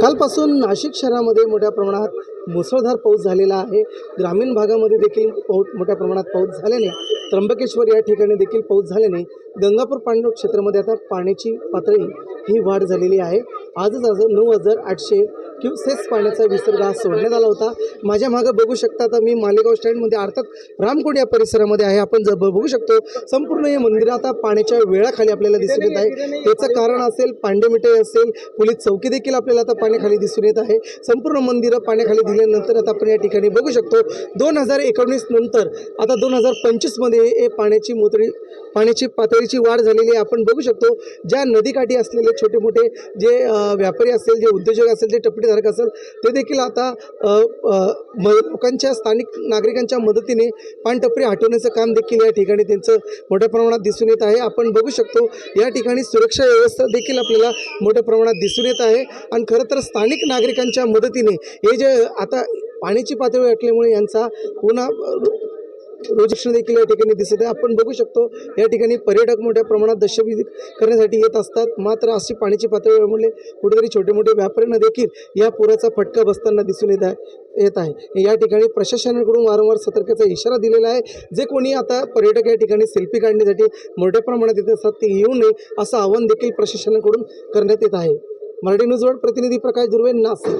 कालपासून नाशिक शहरामध्ये मोठ्या प्रमाणात मुसळधार पाऊस झालेला आहे. ग्रामीण भागामध्ये देखील पाऊस मोठ्या प्रमाणात पाऊस झाल्याने त्र्यंबकेश्वर या ठिकाणी देखील पाऊस झाल्याने गंगापूर पांडव क्षेत्रामध्ये आता पाण्याची पातळी ही वाढ झालेली आहे. आजच आज नऊ हजार आठशे क्युसेस पाण्याचा विसर्ग हा सोडण्यात आला होता. माझ्या मागं बघू शकता आता मी मालेगाव स्टँडमध्ये अर्थात रामकोट या परिसरामध्ये आहे. आपण जर बघू शकतो संपूर्ण हे मंदिर आता पाण्याच्या वेळाखाली आपल्याला दिसून येत आहे. त्याचं कारण असेल पांडेमिठाई असेल पोलीस चौकी देखील आपल्याला आता पाण्याखाली दिसून येत आहे. संपूर्ण मंदिरं पाण्याखाली दिल्यानंतर आता आपण या ठिकाणी बघू शकतो दोन हजार एकोणीस नंतर आता दोन हजार पंचवीसमध्ये हे पाण्याची मोतळी पाण्याची पातळीची वाढ झालेली आहे. आपण बघू शकतो ज्या नदीकाठी असलेले छोटे मोठे जे व्यापारी असेल जे उद्योजक असेल ते जे करण्यासारखं असेल ते देखील आता म लोकांच्या स्थानिक नागरिकांच्या मदतीने पाणटपरी हटवण्याचं काम देखील या ठिकाणी त्यांचं मोठ्या प्रमाणात दिसून येत आहे. आपण बघू शकतो या ठिकाणी सुरक्षा व्यवस्था देखील आपल्याला मोठ्या प्रमाणात दिसून येत आहे. आणि खरं तर स्थानिक नागरिकांच्या मदतीने हे जे आता पाण्याची पातळी वाटल्यामुळे यांचा पुन्हा रोजक्षण देखील या ठिकाणी दिसत आहे. आपण बघू शकतो या ठिकाणी पर्यटक मोठ्या प्रमाणात दशविधी करण्यासाठी येत असतात. मात्र अशी पाण्याची पातळी वाढल्यामुळे कुठेतरी छोटे मोठे व्यापाऱ्यांना देखील या पुराचा फटका बसताना दिसून येत आहे येत आहे. या ठिकाणी प्रशासनाकडून वारंवार सतर्कतेचा इशारा दिलेला आहे. जे कोणी आता पर्यटक या ठिकाणी सेल्फी काढण्यासाठी मोठ्या प्रमाणात येत असतात ते येऊ नये असं आवाहन देखील प्रशासनाकडून करण्यात येत आहे. मराठी न्यूजवर प्रतिनिधी प्रकाश दुर्वे नाशिक.